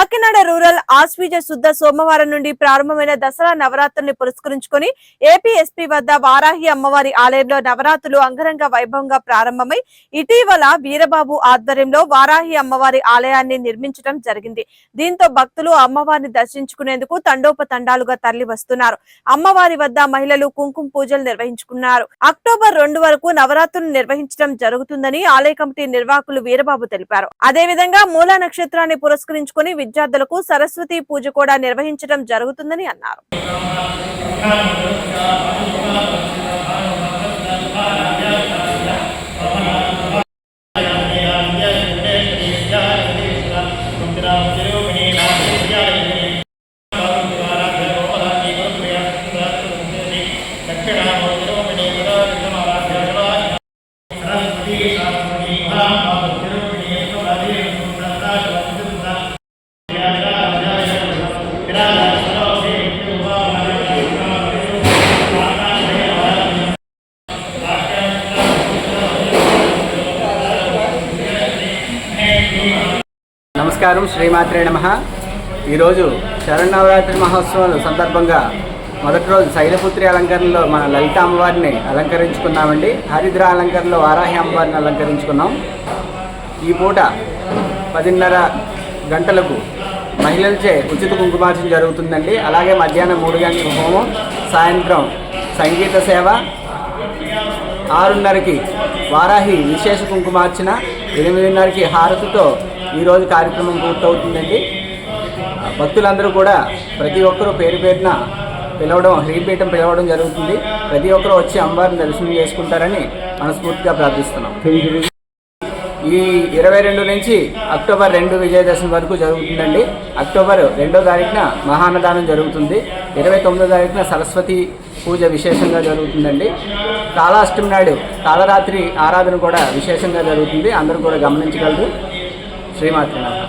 Kakinada rural ఆశ్వీజ శుద్ధ సోమవారం నుండి ప్రారంభమైన దసరా నవరాత్రుల్ని పురస్కరించుకుని ఏపీ ఎస్పీ వద్ద వారాహి అమ్మవారి ఆలయంలో నవరాత్రులు అంగరంగ వైభవంగా ప్రారంభమై ఇటీవల వీరబాబు ఆధ్వర్యంలో వారాహి అమ్మవారి ఆలయాన్ని నిర్మించడం జరిగింది. దీంతో భక్తులు అమ్మవారిని దర్శించుకునేందుకు తండోపతండాలుగా తరలి వస్తున్నారు. అమ్మవారి వద్ద మహిళలు కుంకుమ పూజలు నిర్వహించుకున్నారు. అక్టోబర్ రెండు వరకు నవరాత్రులు నిర్వహించడం జరుగుతుందని ఆలయ కమిటీ నిర్వాహకులు వీరబాబు తెలిపారు. అదేవిధంగా మూలా నక్షత్రాన్ని పురస్కరించుకొని విద్యార్థులకు సరస్వతి పూజ కూడా నిర్వహించడం జరుగుతుందని అన్నారు. నమస్కారం శ్రీమాత్రే నమ. ఈరోజు శరణవరాత్రి మహోత్సవం సందర్భంగా మొదటి రోజు శైలపుత్రి అలంకరణలో మన లలిత అమ్మవారిని అలంకరించుకున్నామండి. హరిద్ర అలంకరణలో వారాహి అమ్మవారిని అలంకరించుకున్నాం. ఈ పూట పదిన్నర గంటలకు మహిళలచే ఉచిత కుంకుమార్చన జరుగుతుందండి. అలాగే మధ్యాహ్నం మూడు గంటల హోమం సాయంత్రం సంగీత సేవ ఆరున్నరకి వారాహి విశేష కుంకుమార్చన ఎనిమిదిన్నరకి హారతితో ఈరోజు కార్యక్రమం పూర్తవుతుందండి. భక్తులందరూ కూడా ప్రతి ఒక్కరూ పేరు పేరున పిలవడం హ్రీపీఠం పిలవడం జరుగుతుంది. ప్రతి ఒక్కరూ వచ్చి అమ్మవారిని దర్శనం చేసుకుంటారని మనస్ఫూర్తిగా ప్రార్థిస్తున్నాం. ఈ ఇరవై రెండు నుంచి అక్టోబర్ రెండు విజయదశమి వరకు జరుగుతుందండి. అక్టోబర్ రెండో తారీఖున మహాన్నదానం జరుగుతుంది. ఇరవై తొమ్మిదో తారీఖున సరస్వతి పూజ విశేషంగా జరుగుతుందండి. కాళాష్టమి నాడు కాళరాత్రి ఆరాధన కూడా విశేషంగా జరుగుతుంది. అందరూ కూడా గమనించగలరు. శ్రీమాత్రి నమః